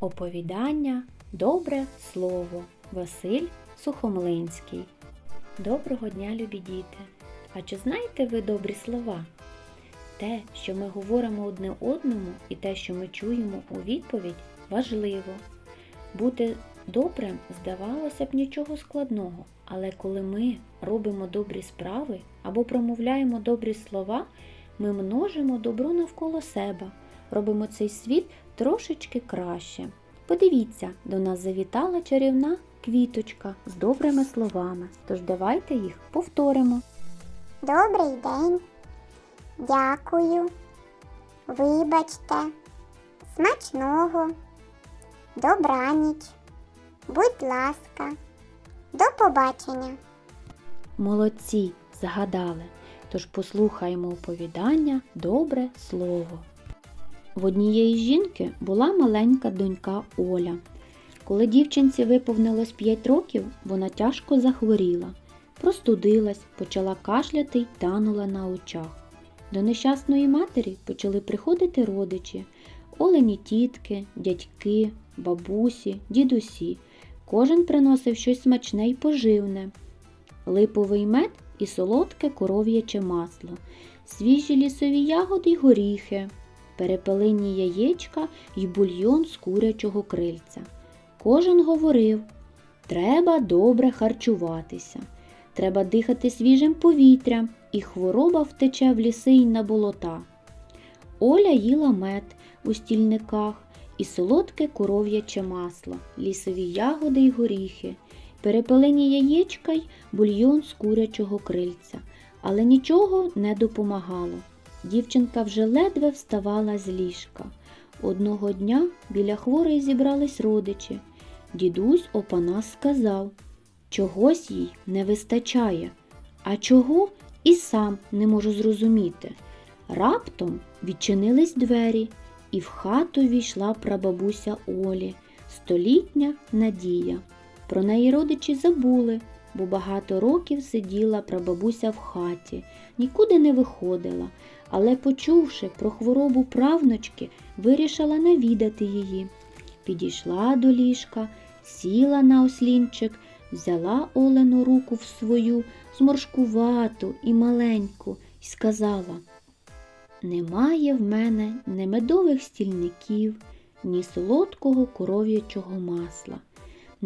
Оповідання Добре слово Василь Сухомлинський. Доброго дня, любі діти! А чи знаєте ви добрі слова? Те, що ми говоримо одне одному, і те, що ми чуємо у відповідь, важливо. Бути добрим, здавалося б, нічого складного, але коли ми робимо добрі справи або промовляємо добрі слова, ми множимо добро навколо себе, робимо цей світ трошечки краще. Подивіться, до нас завітала чарівна квіточка з добрими словами. Тож давайте їх повторимо. Добрий день. Дякую. Вибачте. Смачного. Добраніч. Будь ласка. До побачення. Молодці, згадали. Тож послухаємо оповідання Добре слово. В однієї жінки була маленька донька Оля. Коли дівчинці виповнилось 5 років, вона тяжко захворіла, простудилась, почала кашляти й танула на очах. До нещасної матері почали приходити родичі, олені тітки, дядьки, бабусі, дідусі. Кожен приносив щось смачне й поживне липовий мед і солодке коров'яче масло, свіжі лісові ягоди й горіхи, перепелині яєчка й бульйон з курячого крильця. Кожен говорив треба добре харчуватися, треба дихати свіжим повітрям, і хвороба втече в ліси й на болота. Оля їла мед у стільниках і солодке коров'яче масло, лісові ягоди й горіхи, перепелині яєчка й бульйон з курячого крильця, але нічого не допомагало. Дівчинка вже ледве вставала з ліжка. Одного дня біля хворої зібрались родичі. Дідусь Опанас сказав, чогось їй не вистачає, а чого і сам не можу зрозуміти. Раптом відчинились двері, і в хату війшла прабабуся Олі, столітня Надія. Про неї родичі забули, бо багато років сиділа прабабуся в хаті, нікуди не виходила, але, почувши про хворобу правнучки, вирішила навідати її. Підійшла до ліжка, сіла на ослінчик, взяла Олену руку в свою, зморшкувату і маленьку, і сказала Немає в мене ні медових стільників, ні солодкого коров'ячого масла.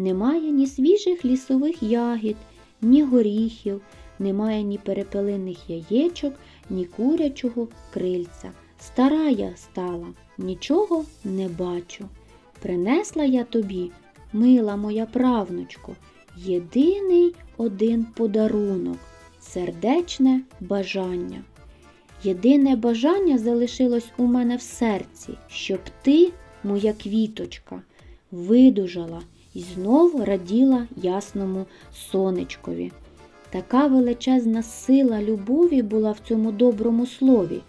Немає ні свіжих лісових ягід, ні горіхів, немає ні перепелиних яєчок, ні курячого крильця. Стара я стала, нічого не бачу. Принесла я тобі, мила моя правнучко, єдиний один подарунок сердечне бажання. Єдине бажання залишилось у мене в серці, щоб ти, моя квіточка, видужала і знов раділа ясному сонечкові. Така величезна сила любові була в цьому доброму слові,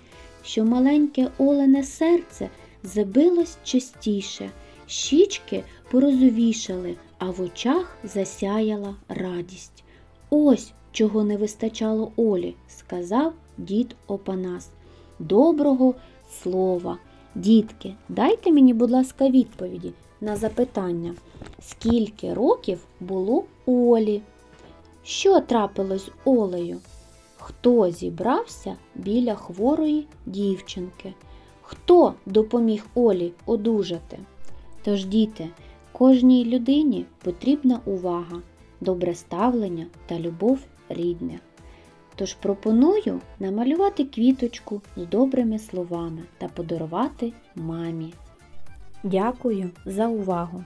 що маленьке олене серце забилось частіше, щічки порозовішали, а в очах засяяла радість. Ось чого не вистачало Олі, сказав дід Опанас. Доброго слова. Дітки, дайте мені, будь ласка, відповіді на запитання, скільки років було Олі? Що трапилось Олею? Хто зібрався біля хворої дівчинки? Хто допоміг Олі одужати? Тож, діти, кожній людині потрібна увага, добре ставлення та любов рідних. Тож пропоную намалювати квіточку з добрими словами та подарувати мамі. Дякую за увагу!